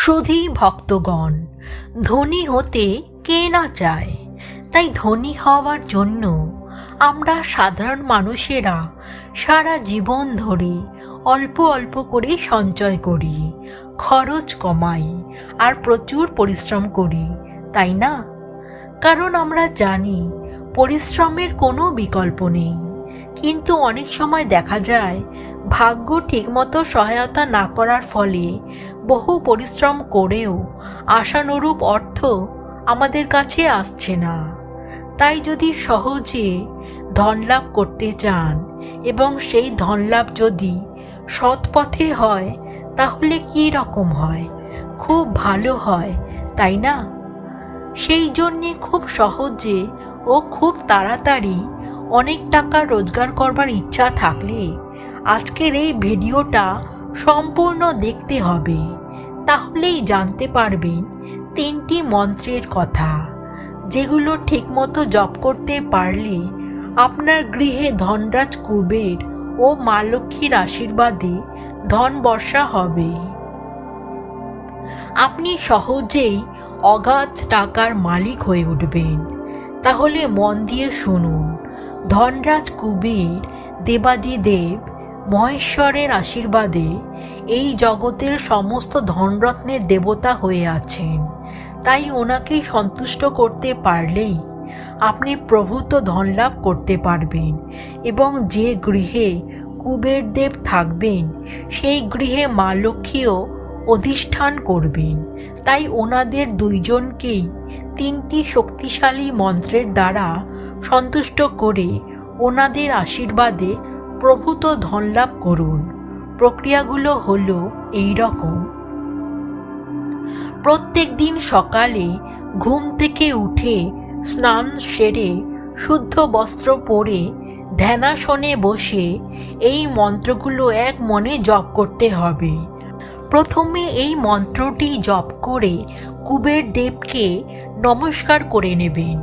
সুধী ভক্তগণ, ধনী হতে কে না চায়? তাই ধনী হওয়ার জন্য আমরা সাধারণ মানুষেরা সারা জীবন ধরে অল্প অল্প করে সঞ্চয় করি, খরচ কমাই আর প্রচুর পরিশ্রম করি, তাই না? কারণ আমরা জানি পরিশ্রমের কোনো বিকল্প নেই। কিন্তু অনেক সময় দেখা যায় ভাগ্য ঠিকমতো সহায়তা না করার ফলে বহু পরিশ্রম করেও আশানুরূপ অর্থ আমাদের কাছে আসছে না। তাই যদি সহজে ধনলাভ করতে চান এবং সেই ধনলাভ যদি সৎ পথে হয়, তাহলে কি রকম হয়? খুব ভালো হয়, তাই না? সেই জন্যে খুব সহজে ও খুব তাড়াতাড়ি অনেক টাকা রোজগার করবার ইচ্ছা থাকলে আজকের এই ভিডিওটা সম্পূর্ণ দেখতে হবে। তাহলেই জানতে পারবেন তিনটি মন্ত্রের কথা। যেগুলো ঠিকমতো জপ করতে পারলে আপনার গৃহে ধনরাজ কুবের ও মা লক্ষ্মীর আশীর্বাদে ধন বর্ষা হবে। আপনি সহজেই অগাধ টাকার মালিক হয়ে উঠবেন। তাহলে মন দিয়ে শুনুন, ধনরাজ কুবের দেবাদিদেব মহেশ্বরের আশীর্বাদে এই জগতের সমস্ত ধনরত্নের দেবতা হয়ে আছেন। তাই ওনাকেই সন্তুষ্ট করতে পারলেই আপনি প্রভূত ধনলাভ করতে পারবেন এবং যে গৃহে কুবের দেব থাকবেন, সেই গৃহে মা লক্ষ্মীও অধিষ্ঠান করবেন। তাই ওনাদের দুইজনকেই তিনটি শক্তিশালী মন্ত্রের দ্বারা সন্তুষ্ট করে ওনাদের আশীর্বাদে প্রভূত ধনলাভ করুন। প্রক্রিয়াগুলো হলো এই রকম প্রত্যেক দিন সকালে ঘুম থেকে উঠে স্নান সেরে শুদ্ধ বস্ত্র পরে ধ্যানাসনে বসে এই মন্ত্রগুলো এক মনে জপ করতে হবে। প্রথমে এই মন্ত্রটি জপ করে কুবের দেবকে নমস্কার করে নেবেন।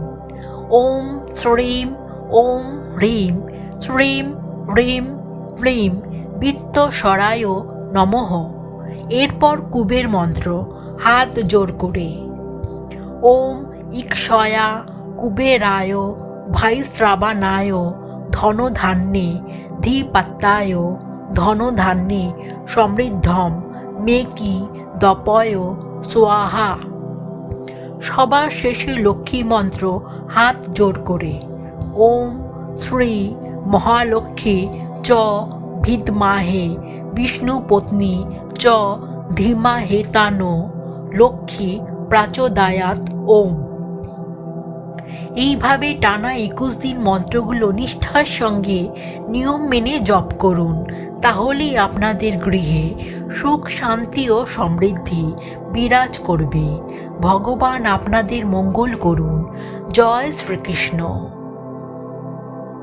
ওম শ্রীম, ওম হ্রিম, শ্রীম হ্রিম ফ্লিম বিত্ত সরায় নমঃ। এরপর কুবের মন্ত্র, হাত জোর করে। ওম ইক্ষয়া কুবেরায় ভাইশ্রাবানায় ধনধান্যে ধীপাত্তায় ধনধান্যে সমৃদ্ধম মেকি দপয় সোয়াহা সবার শেষে লক্ষ্মী মন্ত্র হাত জোর করে। ওম শ্রী মহালক্ষ্মী চ ভিদমাহে, বিষ্ণু পত্নী চ ধীমাহেতানো, লক্ষ্মী প্রাচোদায়াত ওম। এইভাবে টানা একুশ দিন মন্ত্রগুলো নিষ্ঠার সঙ্গে নিয়ম মেনে জপ করুন। তাহলেই আপনাদের গৃহে সুখ, শান্তি ও সমৃদ্ধি বিরাজ করবে। ভগবান আপনাদের মঙ্গল করুন। জয় শ্রীকৃষ্ণ।